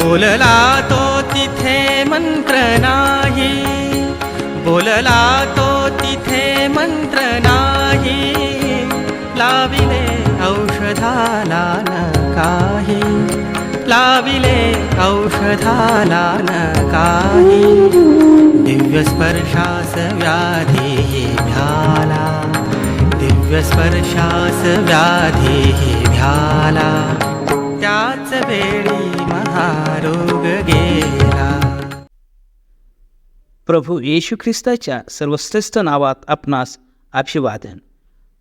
बोलला तो तिथे मंत्र नाही. बोलला तो तिथे मंत्र नाही. लाविले औषधाला न काही. लाविले औषधाला न काही. दिव्यस्पर्शास व्याधी भ्याला दिव्यस्पर्शास व्याधी भ्याला प्रभू येशू ख्रिस्ताच्या सर्वश्रेष्ठ नावात आपणास अभिवादन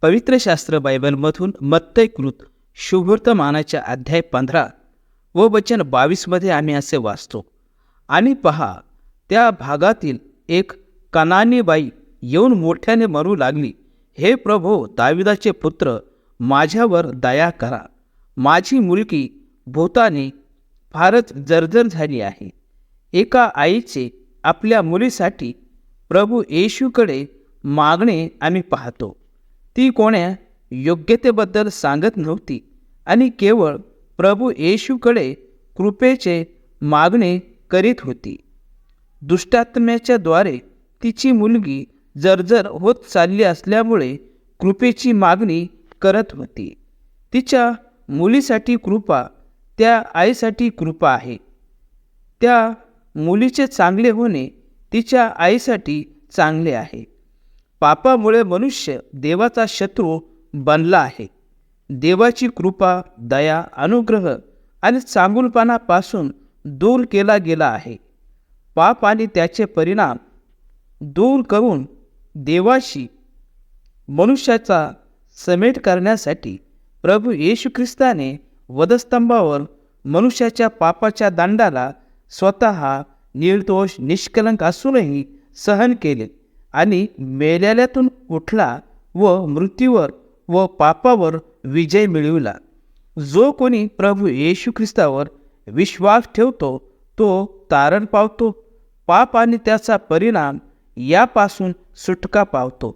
पवित्र शास्त्र बायबलमधून मत्तयकृत शुभवर्तमानाच्या अध्याय पंधरा व वचन बावीसमध्ये आम्ही असे वाचतो. आणि पहा त्या भागातील एक कनानी बाई येऊन मोठ्याने मरू लागली. हे प्रभो दाविदाचे पुत्र माझ्यावर दया करा. माझी मुलगी भूताने फारच जर्जर झाली आहे. एका आईचे आपल्या मुलीसाठी प्रभू येशूकडे मागणे आम्ही पाहतो. ती कोण्या योग्यतेबद्दल सांगत नव्हती आणि केवळ प्रभू येशूकडे कृपेचे मागणे करीत होती. दुष्टात्म्याच्या द्वारे तिची मुलगी जर्जर होत चालली असल्यामुळे कृपेची मागणी करत होती. तिच्या मुलीसाठी कृपा त्या आईसाठी कृपा आहे. त्या मुलीचे चांगले होणे तिच्या आईसाठी चांगले आहे. पापामुळे मनुष्य देवाचा शत्रू बनला आहे. देवाची कृपा दया अनुग्रह आणि चांगुलपणापासून दूर केला गेला आहे. पाप आणि त्याचे परिणाम दूर करून देवाशी मनुष्याचा समेट करण्यासाठी प्रभू येशू ख्रिस्ताने वधस्तंभावर मनुष्याच्या पापाच्या दंडाला स्वतः निर्दोष निष्कलंक असूनही सहन केले आणि मेल्याल्यातून उठला व मृत्यूवर व पापावर विजय मिळविला. जो कोणी प्रभू येशू ख्रिस्तावर विश्वास ठेवतो तो तारण पावतो. पाप आणि त्याचा परिणाम यापासून सुटका पावतो.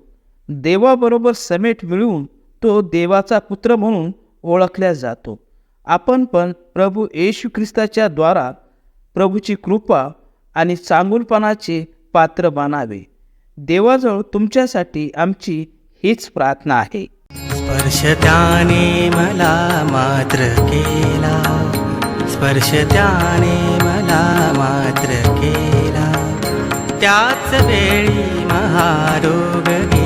देवाबरोबर समेट मिळवून तो देवाचा पुत्र म्हणून ओळखल्या जातो. आपण पण प्रभू येशू ख्रिस्ताच्या द्वारा प्रभूची कृपा आणि चांगुलपणाचे पात्र बनावे. देवाजवळ तुमच्यासाठी आमची हीच प्रार्थना आहे. स्पर्श त्याने मला मात्र केला. स्पर्श त्याने मला मात्र केला. त्याच वेळी महारोग